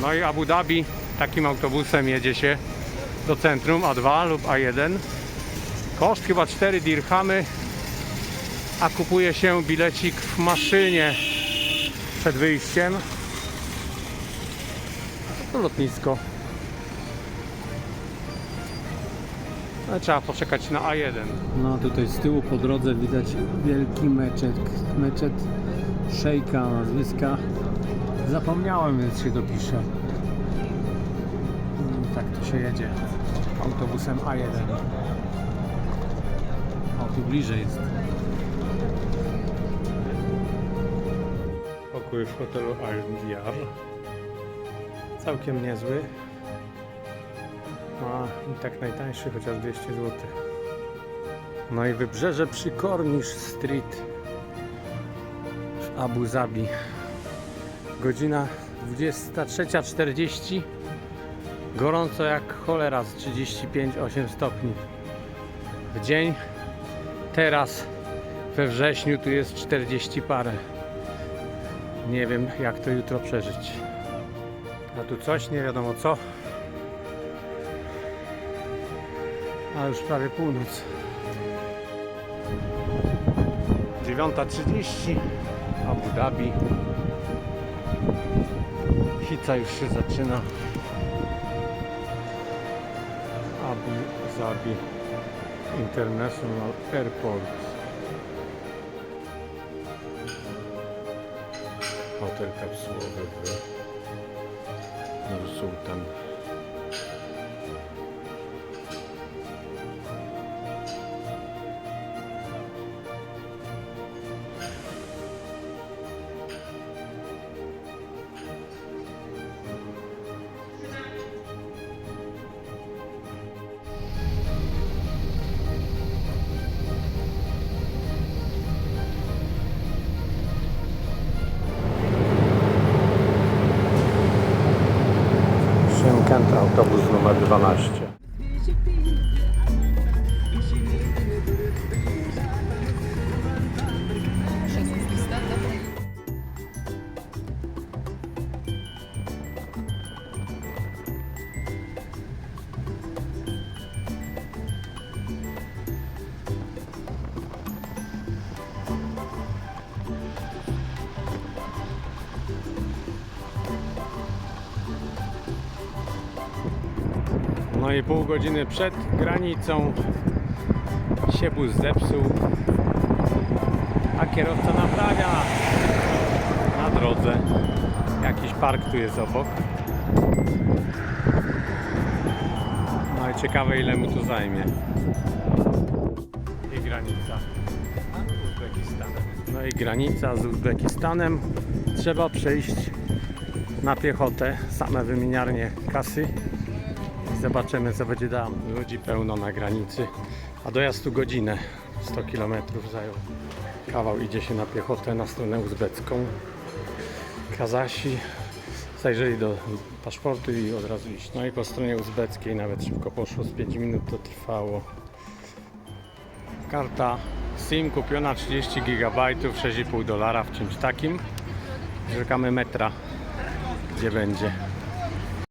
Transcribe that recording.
No i Abu Dhabi takim autobusem jedzie się do centrum A2 lub A1. Koszt chyba 4 dirhamy, a kupuje się bilecik w maszynie przed wyjściem. To lotnisko. No, trzeba poczekać na A1. No tutaj z tyłu po drodze widać wielki meczet. Meczet szejka nazwiska. Zapomniałem, więc się dopiszę. Mm, Tak to się jedzie autobusem A1. O, tu bliżej jest. Pokój w hotelu Al-Diyar. Całkiem niezły. A i tak najtańszy, chociaż 200 zł. No i wybrzeże przy Cornish Street w Abu Zabi. Godzina 23.40. Gorąco jak cholera z 35,8 stopni. W dzień teraz we wrześniu tu jest 40 parę. Nie wiem jak to jutro przeżyć. A tu coś, nie wiadomo co. A już prawie północ. 9.30 Abu Dhabi. Hica już się zaczyna. Abu Dhabi International Airport. Hotel kapsułowy w Nur Sultan. Szymkent, autobus numer 12. No i pół godziny przed granicą się bus zepsuł, a kierowca naprawia na drodze. Jakiś park tu jest obok. No i ciekawe ile mu to zajmie. I granica. No i granica z Uzbekistanem. Trzeba przejść na piechotę, same wymieniarnie kasy zobaczymy co będzie tam. Ludzi pełno na granicy, a dojazd tu godzinę, 100 km zajął. Kawał idzie się na piechotę na stronę uzbecką. Kazasi zajrzeli do paszportu i od razu iść. No i po stronie uzbeckiej nawet szybko poszło, z 5 minut to trwało. Karta SIM kupiona 30 GB, 6,5 dolara w czymś takim. Czekamy metra, gdzie będzie.